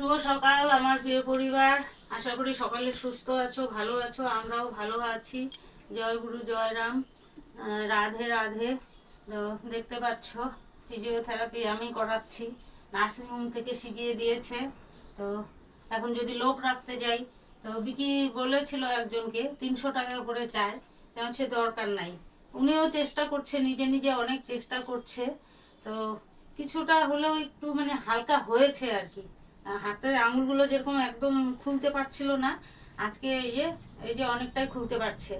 শুভ সকাল, আমার প্রিয় পরিবার। আশা করি সকালে সুস্থ আছো, ভালো আছো, আমরাও ভালো আছি। জয় গুরু, জয় রাম। রাধে রাধে। দেখতে পাচ্ছ ফিজিওথেরাপি আমি করাচ্ছি। নার্সিংহোম থেকে শিখিয়ে দিয়েছে। তো এখন যদি লোক রাখতে যাই, তো বিকি বলেছিল একজনকে, তিনশো টাকা করে চায়। সে দরকার নাই। উনিও চেষ্টা করছে, নিজে নিজে অনেক চেষ্টা করছে। তো কিছুটা হলেও একটু মানে হালকা হয়েছে আর কি। হাতের আঙুলগুলো যেরকম একদম খুলতে পারছিল না, আজকে এই যে এই যে অনেকটাই খুলতে পারছে।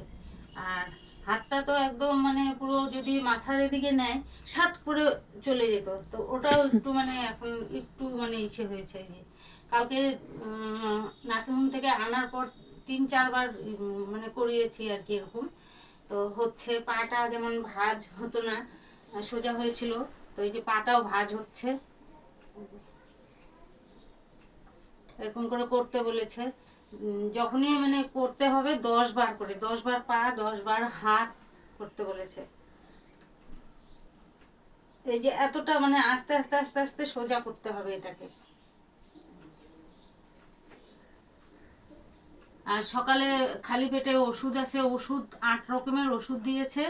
আর হাতটা তো একদম মানে পুরো যদি মাথার এদিকে নেয় শার্ট করে চলে যেত। তো ওটাও একটু মানে এখন একটু মানে ইচ্ছে হয়েছে যে। কালকে নার্সিংহোম থেকে আনার পর তিন, চারবার মানে করিয়েছি আর কি এরকম। তো হচ্ছে পাটা যেমন ভাজ হতো না, সোজা হয়েছিল, তো এই যে পাটাও ভাজ হচ্ছে। এরকম করে করতে বলেছে। যখনই মানে করতে হবে, দশ বার করে, দশ বার পা, দশ বার হাত করতে বলেছে। এই যে এতটা মানে আস্তে আস্তে আস্তে আস্তে সোজা করতে হবে এটাকে। আর সকালে খালি পেটে ওষুধ আছে, ওষুধ, আট রকমের ওষুধ দিয়েছে।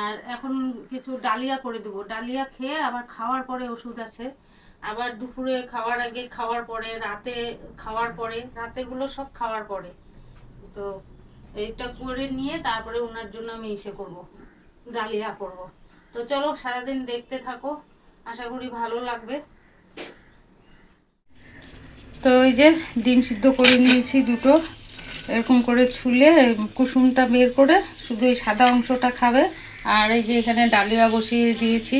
আর এখন কিছু ডালিয়া করে দেবো। ডালিয়া খেয়ে আবার খাওয়ার পরে ওষুধ আছে। আবার দুপুরে খাওয়ার আগে, খাওয়ার পরে, রাতে খাওয়ার পরে, রাতেগুলো সব খাওয়ার পরে। তো এইটা করে নিয়ে তারপরে ওনার জন্য আমি ইসে করব, ডালিয়া করব। তো চলো সারাদিন দেখতে থাকো, আশা করি ভালো লাগবে। তো এই যে ডিম সিদ্ধ করে নিয়েছি দুটো, এরকম করে ছুলে কুসুমটা বের করে শুধু এই সাদা অংশটা খাবে। আর এই যে এখানে ডালিয়া বসিয়ে দিয়েছি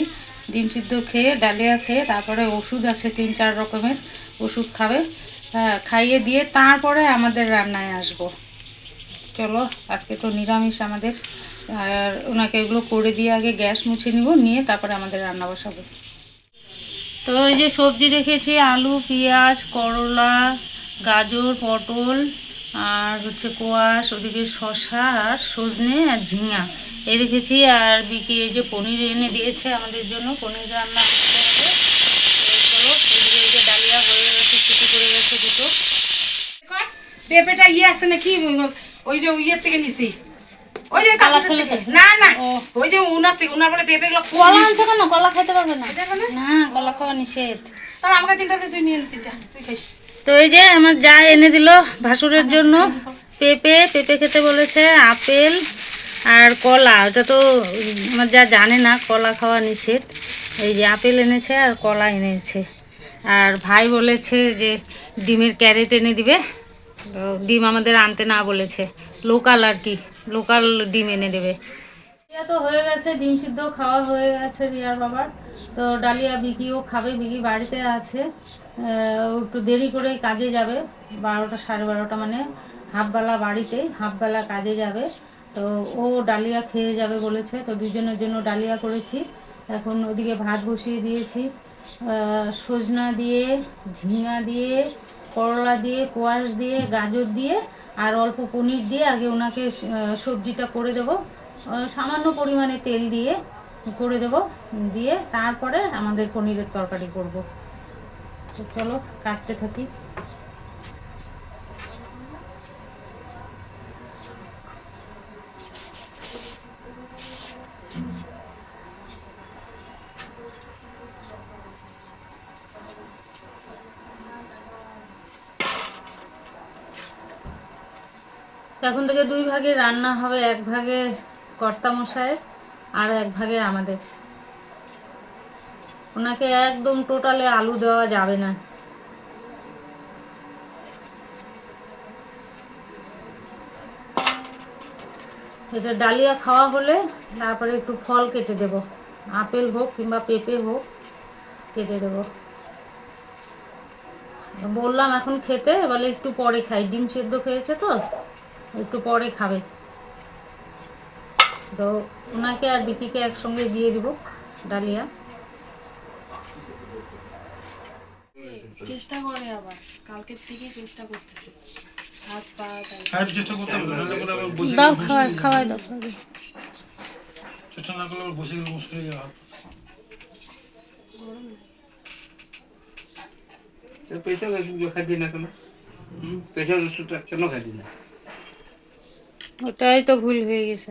ডিম সিদ্ধ খেয়ে, ডালিয়া খেয়ে, তারপরে ওষুধ আছে তিন চার রকমের, ওষুধ খাবে। খাইয়ে দিয়ে তারপরে আমাদের রান্নায় আসব। চলো, আজকে তো নিরামিষ আমাদের। আর ওনাকে এগুলো করে দিয়ে আগে গ্যাস মুছে নিব, নিয়ে তারপরে আমাদের রান্না বসাবো। তো এই যে সবজি রেখেছি, আলু, পেঁয়াজ, করলা, গাজর, পটল, আর হচ্ছে কোয়াশ, ওদিকে শশা আর সজনে আর ঝিঙা। রেখেছি আর বিকি এই যে পনির এনে দিয়েছে আমাদের জন্য পনির রান্না করতে হবে চলো যে ডালিয়া হয়ে গেছে ছুটি পড়ে গেছে দুটো। পেঁপেটা ইয়ে আছে নাকি? ওই যে ইয়ের থেকে নিছি। ওই যে কালা ছেলে? না না। ওই যে উনার থেকে উনার বলে পেঁপে গুলো কলা। আনছো কেন? কলা খেতে পারবে না? কলা খাওয়া নিষেধ। তাহলে আমাকে তিনটা তুই নিয়ে নে তিনটা তুই খাইস। তো এই যে আমার যা এনে দিল ভাসুরের জন্য পেঁপে পেঁপে খেতে বলেছে আপেল আর কলা ওটা তো আমার যা জানে না, কলা খাওয়া নিষেধ। এই যে আপেল এনেছে আর কলা এনেছে। আর ভাই বলেছে যে ডিমের ক্যারেট এনে দিবে। ডিম আমাদের আনতে না বলেছে। লোকাল আর কি, লোকাল ডিম এনে দেবে। ডালিয়া তো হয়ে গেছে, ডিম সিদ্ধ খাওয়া হয়ে গেছে রিয়ার বাবার। তো ডালিয়া বিকিও খাবে, বিকি বাড়িতে আছে। একটু দেরি করে কাজে যাবে, বারোটা সাড়ে বারোটা মানে। হাফবেলা বাড়িতেই, হাফবেলা কাজে যাবে। তো ও ডালিয়া খেয়ে যাবে বলেছে, তো দুজনের জন্য ডালিয়া করেছি। এখন ওদিকে ভাত বসিয়ে দিয়েছি। সজনা দিয়ে, ঝিঙা দিয়ে, করলা দিয়ে, কোয়াশ দিয়ে, গাজর দিয়ে, আর অল্প পনির দিয়ে আগে ওনাকে সবজিটা করে দেবো। সামান্য পরিমাণে তেল দিয়ে করে দেব, দিয়ে তারপরে আমাদের পনিরের তরকারি করব। তো চলো, কাটতে থাকি। এখন থেকে দুই ভাগে রান্না হবে, এক ভাগে কর্তামশায়ের আর এক ভাগে আমাদের। ওনাকে একদম টোটালে আলু দেওয়া যাবে না। এটা ডালিয়া খাওয়া হলে তারপরে একটু ফল কেটে দেব। আপেল হোক কিংবা পেঁপে হোক কেটে দেব। বললাম এখন খেতে বলে একটু পরে খাই। ডিম সেদ্ধ খেয়েছে তো। একটু পরে খাবে। তো ওনাকে আর বিকিকে একসঙ্গে দিয়ে দিব ডালিয়া। চেষ্টা করে আবার। কালকের থেকে চেষ্টা করতেছে। হাত পা খাওয়ার চেষ্টা করতে হবে। নাহলে পরে আবার বসে দাও খাওয়াই খাওয়াই দাও চেষ্টা না করলে আবার বসে গেলে মুশকিল হয়ে যাবে না কেন? প্রেশার ওষুধটা কেন না? ওটাই তো ভুল হয়ে গেছে।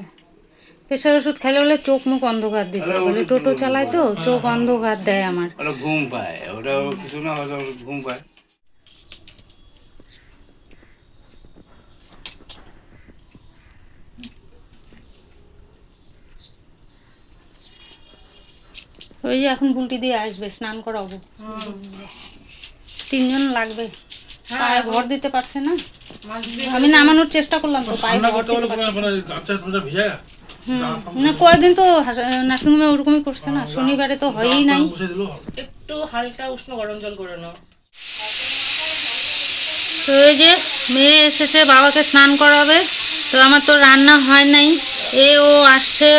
প্রেশার ওষুধ খেলে বলে চোখ মুখ অন্ধকার দিতে বলে। টোটো চালায় তো চোখ অন্ধকার দেয় আমার। ঘুম পায়। ওটা কিছু না ঘুম পায়। ওই যে এখন বুলটি দিয়ে আসবে স্নান করাবো। তিনজন লাগবে। পায়ে ভর দিতে পারছে না? আমি নামানোর চেষ্টা করলাম তো। না কয়দিন তো নার্সিংহোমে ওরকমই করছে না শনিবারে তো হয়ই নাই। একটু হালকা উষ্ণ গরম জল করে নাও। তো এই যে মেয়ে এসেছে বাবাকে স্নান করাবে। তো আমার তো রান্না হয় নাই। এ ও আসছে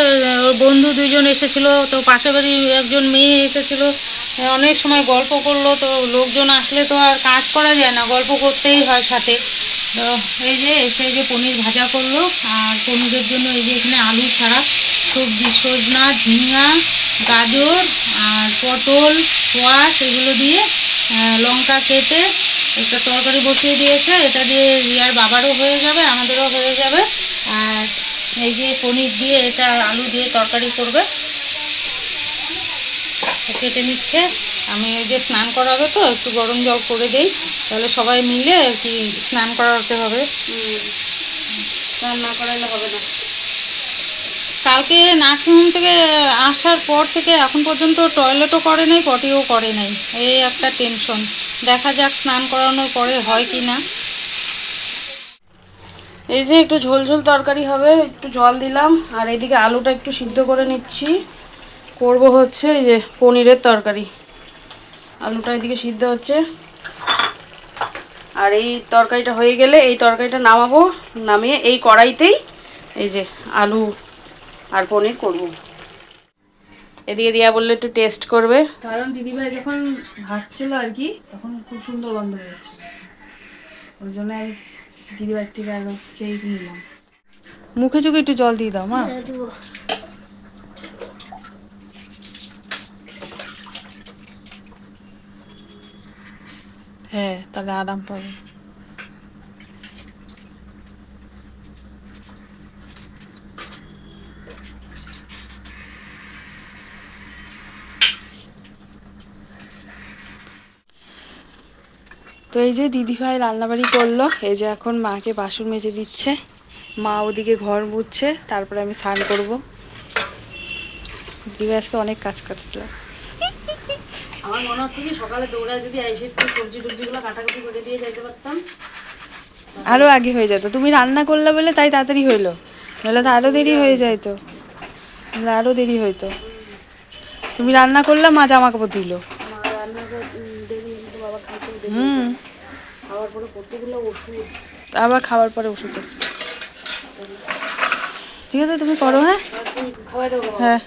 ওর বন্ধু দুইজন এসেছিল তো পাশে বাড়ির একজন মেয়ে এসেছিল। অনেক সময় গল্প করল তো লোকজন আসলে তো আর কাজ করা যায় না গল্প করতেই হয় সাথে। তো এই যে এসে যে পনির ভাজা করল, আর পনিরের জন্য এই যে এখানে আলু ছাড়া সবজি, সজনা, ঝিঙা, গাজর, আর পটল কোয়াশ এগুলো দিয়ে লঙ্কা কেটে একটা তরকারি বসিয়ে দিয়েছে। এটা দিয়ে রিয়ার বাবারও হয়ে যাবে, আমাদেরও হয়ে যাবে। আর এই যে পনির দিয়ে এটা আলু দিয়ে তরকারি করবে। কেটে নিচ্ছে। আমি এই যে স্নান করাবে তো একটু গরম জল করে দেই তাহলে সবাই মিলে আর কি স্নান করাতে হবে। রান্না করাইলে হবে না। কালকে নার্সিংহোম থেকে আসার পর থেকে এখন পর্যন্ত টয়লেটও করে নাই পটিও করে নাই। এই একটা টেনশন। দেখা যাক স্নান করানোর পরে হয় কি না। এই যে একটু ঝোল ঝোল তরকারি হবে একটু জল দিলাম আর এদিকে আলুটা একটু সিদ্ধ করে নিচ্ছি। করব হচ্ছে এই যে পনিরের তরকারি। আলুটা এদিকে সিদ্ধ হচ্ছে। আর এই তরকারিটা হয়ে গেলে এই তরকারিটা নামাবো নামিয়ে এই কড়াইতেই এই যে আলু আর পনির করব। এদিকে রিয়া বললে একটু টেস্ট করবে। কারণ দিদিভাই যখন ভাজছিল আর কি তখন খুব সুন্দর গন্ধ বেরোচ্ছিল ওই জন্য আমি দিদিভাইয়ের থেকে আরও চেয়ে নিলাম। মুখে চোখে একটু জল দিয়ে দাও মা। হ্যাঁ তাহলে আরাম পাবে। তো এই যে দিদিভাই রান্নাবাড়ি করল, এই যে এখন মাকে বাসন মেজে দিচ্ছে। মা ওদিকে ঘর মুছছে, তারপরে আমি স্নান করব। দিদিভাই আজকে অনেক কাজ করছিল। আমার মনে হচ্ছে কি সকালে দৌড়ায় যদি আইসে একটু সবজি টবজিগুলো কাটাকুটি করে দিয়ে যাইতে পারতাম। আরও আগে হয়ে যেত। তুমি রান্না করলে বলে তাই তাড়াতাড়ি হইল। নাহলে তো আরও দেরি হয়ে যাইতো। নাহলে আরও দেরি হইতো। তুমি রান্না করলে মা জামা কাপড় দিল হুম। আবার খাওয়ার পরে ওষুধ আছে। ঠিক আছে তুমি করো হ্যাঁ? হ্যাঁ।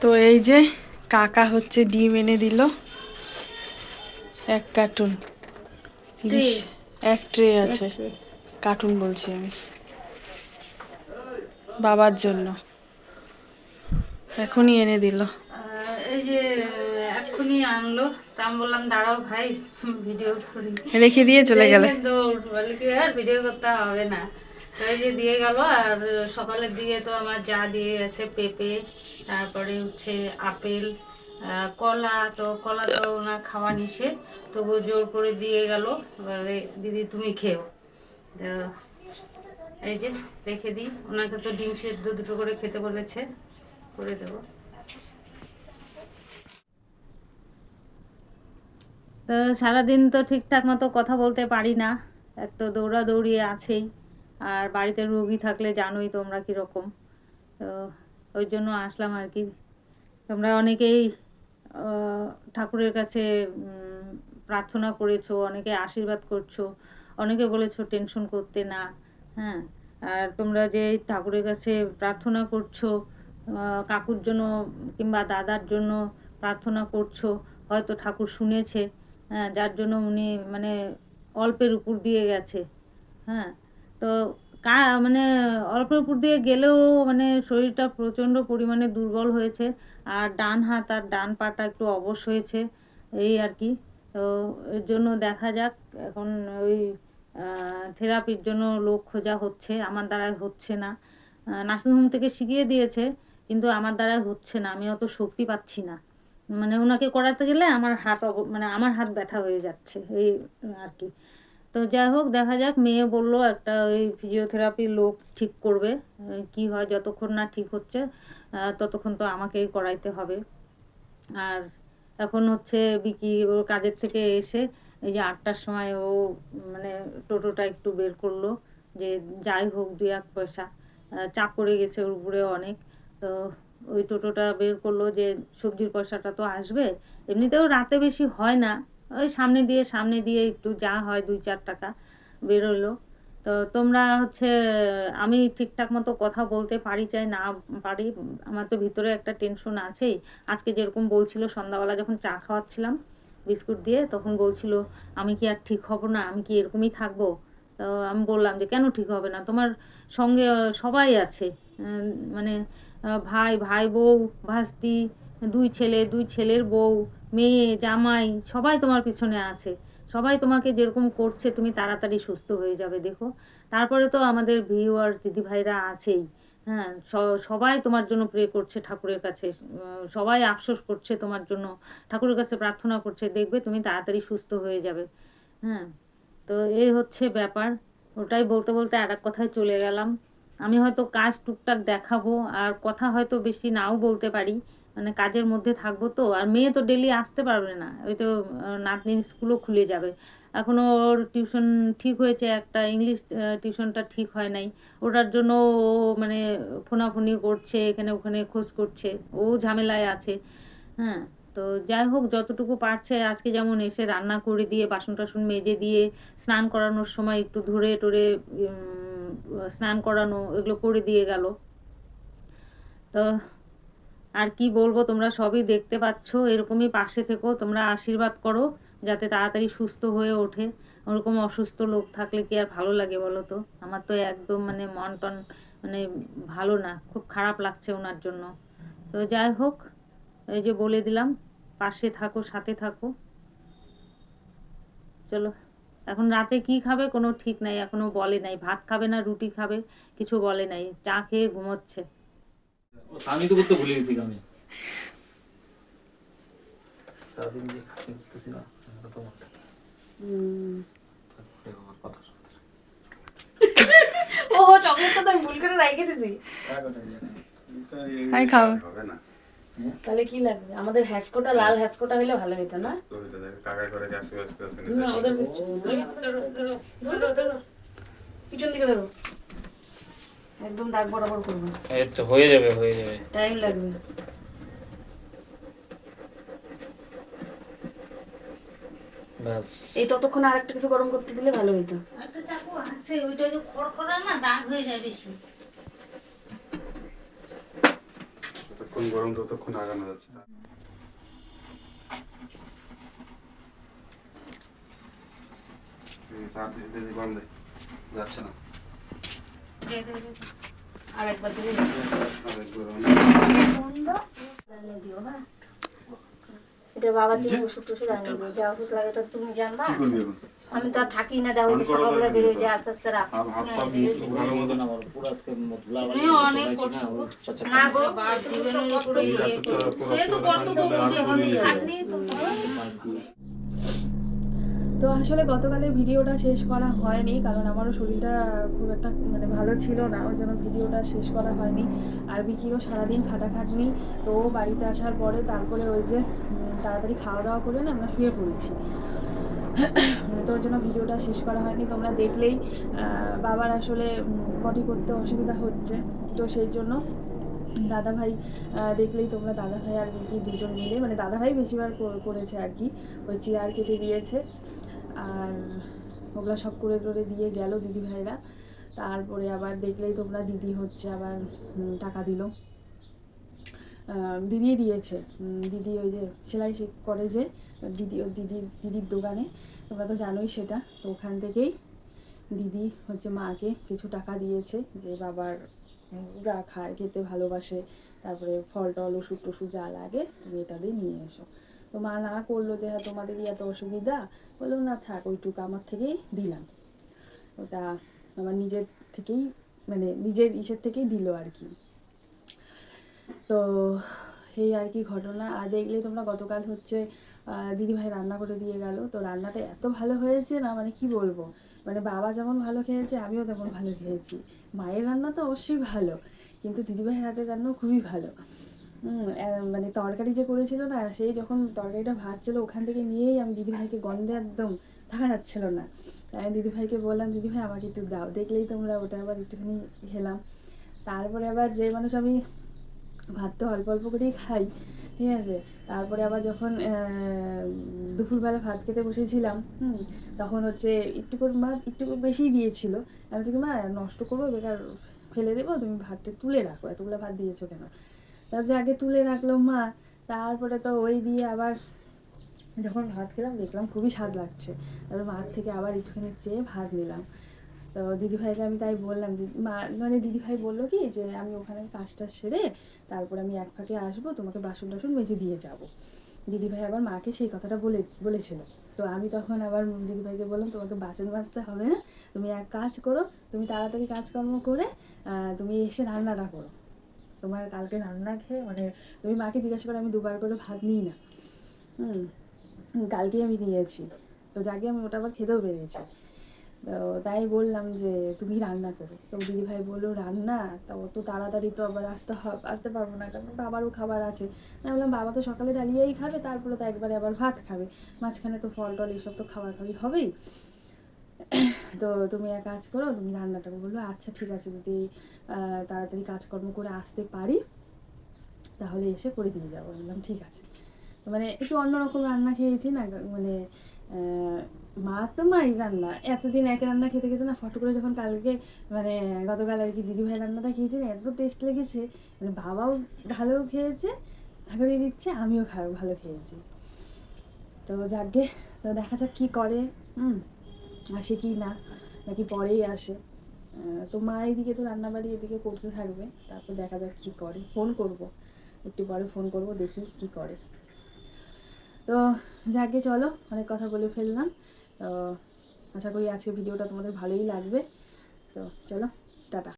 তো এই যে কাকা হচ্ছে ডিম এনে দিল। এক কার্টুন। এক ট্রে আছে। কার্টুন বলছি আমি। বাবার জন্য। এখনই এনে দিল। এই যে এক্ষুনি আনলো। তা আমি বললাম দাঁড়াও ভাই ভিডিও করি। রেখে দিয়ে চলে গেলে। দৌড় বলে কি আর ভিডিও করতে হবে না। এই যে দিয়ে গেল, আর সকালের দিকে তো আমার যা দিয়ে গেছে পেঁপে, তারপরে হচ্ছে আপেল কলা, তো কলা তো ওনার খাওয়া নিষেধ, তবুও জোর করে দিয়ে গেল। দিদি তুমি খেও। এই যে রেখে দিই, ওনাকে তো ডিম সেদ্ধ দুটো করে খেতে বলেছে, করে দেবো। তো সারাদিন তো ঠিকঠাক মতো কথা বলতে পারি না এক তো দৌড়াদৌড়ি আছেই আর বাড়িতে রোগী থাকলে জানোই তোমরা কীরকম। তো ওই জন্য আসলাম আর কি। তোমরা অনেকেই ঠাকুরের কাছে প্রার্থনা করেছ, অনেকে আশীর্বাদ করছ, অনেকে বলেছ টেনশন করতে না হ্যাঁ? আর তোমরা যে ঠাকুরের কাছে প্রার্থনা করছ কাকুর জন্য কিংবা দাদার জন্য প্রার্থনা করছ, হয়তো ঠাকুর শুনেছে হ্যাঁ? যার জন্য উনি মানে অল্পের উপর দিয়ে গেছে হ্যাঁ? তো কা মানে অল্পের উপর দিয়ে গেলেও মানে শরীরটা প্রচণ্ড পরিমাণে দুর্বল হয়েছে। আর ডান হাত আর ডান পাটা একটু অবশ হয়েছে, এই আর কি। তো এর জন্য দেখা যাক, এখন ওই থেরাপির জন্য লোক খোঁজা হচ্ছে, আমার দ্বারা হচ্ছে না। নার্সিংহোম থেকে শিখিয়ে দিয়েছে, কিন্তু আমার দ্বারা হচ্ছে না, আমি অত শক্তি পাচ্ছি না। মানে ওনাকে করাতে গেলে আমার হাত মানে আমার হাত ব্যথা হয়ে যাচ্ছে, এই আর কি। তো যাই হোক, দেখা যাক, মেয়ে বলল একটা ওই ফিজিওথেরাপির লোক ঠিক করবে কি হয়, যতক্ষণ না ঠিক হচ্ছে ততক্ষণ তো আমাকেই করাইতে হবে। আর এখন হচ্ছে বিকি ওর কাজের থেকে এসে এই যে আটটার সময় ও মানে টোটোটা একটু বের করল, যে যাই হোক, দুই এক পয়সা। চাপ পড়ে গেছে ওর উপরে অনেক। তো ওই টোটোটা বের করল যে সবজির পয়সাটা তো আসবে। এমনিতেও রাতে বেশি হয় না ওই সামনে দিয়ে সামনে দিয়ে একটু যা হয় দুই চার টাকা বেরোলো। তো তোমরা হচ্ছে, আমি ঠিকঠাক মতো কথা বলতে পারি চাই, না পারি, আমার তো ভিতরে একটা টেনশন আছেই। আজকে যেরকম বলছিল, সন্ধ্যাবেলা যখন চা খাওয়াচ্ছিলাম বিস্কুট দিয়ে, তখন বলছিল, আমি কি আর ঠিক হব না? আমি কি এরকমই থাকব? তো আমি বললাম যে, কেন ঠিক হবে না? তোমার সঙ্গে সবাই আছে মানে ভাই ভাই, বউ, ভাস্তি, দুই ছেলে, দুই ছেলের বউ মেয়ে, জামাই, সবাই তোমার পিছনে আছে। সবাই তোমাকে যেরকম করছে, তুমি তাড়াতাড়ি সুস্থ হয়ে যাবে, দেখো। তারপরে তো আমাদের ভিউয়ার দিদিভাইরা আছেই। হ্যাঁ সবাই তোমার জন্য প্রে করছে ঠাকুরের কাছে। সবাই আফসোস করছে তোমার জন্য। ঠাকুরের কাছে প্রার্থনা করছে, দেখবে তুমি তাড়াতাড়ি সুস্থ হয়ে যাবে। হ্যাঁ তো এই হচ্ছে ব্যাপার। ওটাই বলতে বলতে আর এক কথায় চলে গেলাম। আমি হয়তো কাজ টুকটাক দেখাবো, আর কথা হয়তো বেশি নাও বলতে পারি। মানে কাজের মধ্যে থাকব তো, আর মেয়ে তো ডেলি আসতে পারবে না, ওই তো নাতনির স্কুলও খুলে যাবে। এখনও ওর টিউশন ঠিক হয়েছে, একটা ইংলিশ টিউশনটা ঠিক হয় নাই। ওটার জন্য ও মানে ফোনাফোনি করছে, এখানে ওখানে খোঁজ করছে, ও ঝামেলায় আছে। হ্যাঁ তো যাই হোক, যতটুকু পারছে, আজকে যেমন এসে রান্না করে দিয়ে বাসন টাসন মেজে দিয়ে, স্নান করানোর সময় একটু ধরে টরে স্নান করানো, এগুলো করে দিয়ে গেল। তো আর কি বলব, তোমরা সবই দেখতে পাচ্ছ, এরকমই পাশে থেকো, তোমরা আশীর্বাদ করো, যাতে তাড়াতাড়ি সুস্থ হয়ে ওঠে। ওরকম অসুস্থ লোক থাকলে কি আর ভালো লাগে বলো তো? আমার তো একদম মানে মন টন মানে ভালো না, খুব খারাপ লাগছে ওনার জন্য। তো যাই হোক, এই যে বলে দিলাম, পাশে থাকো, সাথে থাকো। চলো, এখন রাতে কি খাবে কোনো ঠিক নাই এখনও বলে নাই। ভাত খাবে না, রুটি খাবে, কিছু বলে নাই। চা খেয়ে ঘুমোচ্ছে। আমি তো করতে ভুলে গেছি আমি সারাদিন যে খাতে করতেছি না ও চকলেটটা তো আমি ভুল করে রেখে দিছি আমি খাব তাহলে কি লাগবে আমাদের হ্যাসকোটা লাল হ্যাসকোটা হলে ভালো হতো না না ওদের। পিছন দিকে ধরো একদম দাগ বরাবর করব। এই তো হয়ে যাবে হয়ে যাবে। টাইম লাগবে। ব্যাস। এই ততক্ষণ আর একটা কিছু গরম করতে দিলে ভালো হতো একটা চাকু আছে ওইটা যে খড়খড়া না দাগ হয়ে যায় বেশি। ততক্ষণ গরম ততক্ষণ আগানো যাচ্ছে না। দিতে গরম দেয়। যাচ্ছে না। আর একবার দিলে অনেক এটা বাবার জন্য ওষুধ টষুধ আনি দিও যা ওষুধ লাগে ওটা তুমি জানবা? আমি তো আর থাকি না দেখো সকালবেলা বেরোয় যে আস্তে আস্তে ধুলা অনেক না গো জীবনের উপরে এত তো সে তো কর্তব্য বুঝে বুঝে খাটনি তো আসলে গতকালের ভিডিওটা শেষ করা হয়নি, কারণ আমারও শরীরটা খুব একটা মানে ভালো ছিল না, ওই জন্য ভিডিওটা শেষ করা হয়নি। আর বিকিরও সারাদিন খাটাখাটনি, তো বাড়িতে আসার পরে তারপরে ওই যে তাড়াতাড়ি খাওয়া দাওয়া করে না আমরা শুয়ে পড়েছি। তো ওই জন্য ভিডিওটা শেষ করা হয়নি। তোমরা দেখলেই বাবার আসলে বডি করতে অসুবিধা হচ্ছে। তো সেই জন্য দাদা ভাই দেখলেই তোমরা দাদা ভাই আর বিকি দুজন মিলে মানে দাদা ভাই বেশিবার করেছে আর কি, ওই চেয়ার কেটে দিয়েছে। আর ওগুলো সব করে করে দিয়ে গেল দিদি ভাইরা। তারপরে আবার দেখলেই তোমরা দিদি হচ্ছে আবার টাকা দিল। দিদি দিয়েছে। দিদি ওই যে সেলাই করে যে, দিদি ও দিদির দিদির দোকানে। তোমরা তো জানোই সেটা। তো ওখান থেকেই দিদি হচ্ছে মাকে কিছু টাকা দিয়েছে যে বাবার যা খায়, খেতে ভালোবাসে। তারপরে ফল টল, ওষুধ টষুধ যা লাগে তুমি এটা দিয়ে নিয়ে এসো। তো মা না করল যে হ্যাঁ তোমাদেরই এত অসুবিধা? বলল, না থাক, ওইটুকু আমার থেকেই দিলাম। ওটা আমার নিজের থেকেই মানে নিজের ইসের থেকেই দিল আর কি। তো এই আর কি ঘটনা। আর দেখলে তোমরা গতকাল হচ্ছে দিদিভাই রান্না করে দিয়ে গেল। তো রান্নাটা এত ভালো হয়েছে না মানে কি বলব? মানে বাবা যেমন ভালো খেয়েছে, আমিও তেমন ভালো খেয়েছি। মায়ের রান্না তো অবশ্যই ভালো, কিন্তু দিদিভাইয়ের হাতের রান্নাও খুবই ভালো। মানে তরকারি যে করেছিল না, সেই যখন তরকারিটা ভাজছিল, ওখান থেকে নিয়েই আমি দিদিভাইকে গন্ধে একদম থাকা যাচ্ছিল না। তাই দিদিভাইকে বললাম, দিদিভাই, আমাকে একটু দাও, দেখলেই তোমরা ওটা আবার একটুখানি খেলাম। তারপরে আবার যে মানুষ আমি ভাত তো অল্প অল্প করেই খাই, ঠিক আছে? তারপরে আবার যখন দুপুরবেলা ভাত খেতে বসেছিলাম, হুম, তখন হচ্ছে একটু করে মা, একটু বেশিই দিয়েছিল। আমি বলছি, মা, নষ্ট করব বেকার ফেলে দেবো, তুমি ভাতটা তুলে রাখো, এতগুলো ভাত দিয়েছ কেন? তার যে আগে তুলে রাখল মা, তারপরে তো ওই দিয়ে আবার যখন ভাত খেলাম, দেখলাম খুবই স্বাদ লাগছে। তারপর মার থেকে আবার একটুখানি চেয়ে ভাত নিলাম। তো দিদিভাইকে আমি তাই বললাম দিদি- মা মানে দিদিভাই বলল কি যে, আমি ওখানে কাজটা সেরে তারপর আমি এক ফাঁকে আসব, তোমাকে বাসন টাসন মেজে দিয়ে যাব। দিদিভাই আবার মাকে সেই কথাটা বলে, বলেছিল। তো আমি তখন আবার দিদিভাইকে বললাম, তোমাকে বাসন মাজতে হবে না, তুমি এক কাজ করো, তুমি তাড়াতাড়ি কাজকর্ম করে তুমি এসে রান্নাটা করো। তোমার কালকে রান্না খেয়ে মানে তুমি মাকে জিজ্ঞাসা করে আমি দুবার করে ভাত নিই না। হুম। কালকেই আমি নিয়েছি। তো যাকে আমি ওটা আবার খেতেও পেরেছি। তো তাই বললাম যে তুমি রান্না করো। তো দিদিভাই বলল রান্না? তা অত তাড়াতাড়ি তো আবার আসতে হবে আসতে পারব না। কারণ বাবারও খাবার আছে। আমি বললাম বাবা তো সকালে ডালিয়াই খাবে তারপরে তো একবারে আবার ভাত খাবে। মাঝখানে তো ফল টল এইসব তো খাওয়া খাওয়াই হবেই। তো তুমি এক কাজ করো, তুমি রান্নাটা বলল আচ্ছা ঠিক আছে, যদি তাড়াতাড়ি কাজকর্ম করে আসতে পারি, তাহলে এসে করে দিয়ে যাব। বললাম, ঠিক আছে। মানে একটু অন্যরকম রান্না খেয়েছি না মানে মা তো মাই রান্না। এতদিন এক রান্না খেতে খেতে না, ফটো করে যখন কালকে মানে গতকাল আর কি দিদিভাই রান্নাটা খেয়েছি না, এত টেস্ট লেগেছে মানে বাবাও ভালো খেয়েছে ঠাকুরে দিচ্ছে আমিও ভালো খেয়েছি। তো যাকে তো দেখা যাক কী করে, হুম। আসে কি না, নাকি পরেই আসে। তো মা এদিকে তো রান্নাবাড়ি এদিকে করতে থাকবে, তারপর দেখা যাক কী করে। ফোন করব, একটু পরে ফোন করব, দেখি কি করে। তো যাকে চলো, অনেক কথা বলে ফেললাম। তো আশা করি আজকে ভিডিওটা তোমাদের ভালোই লাগবে। তো চলো, টাটা।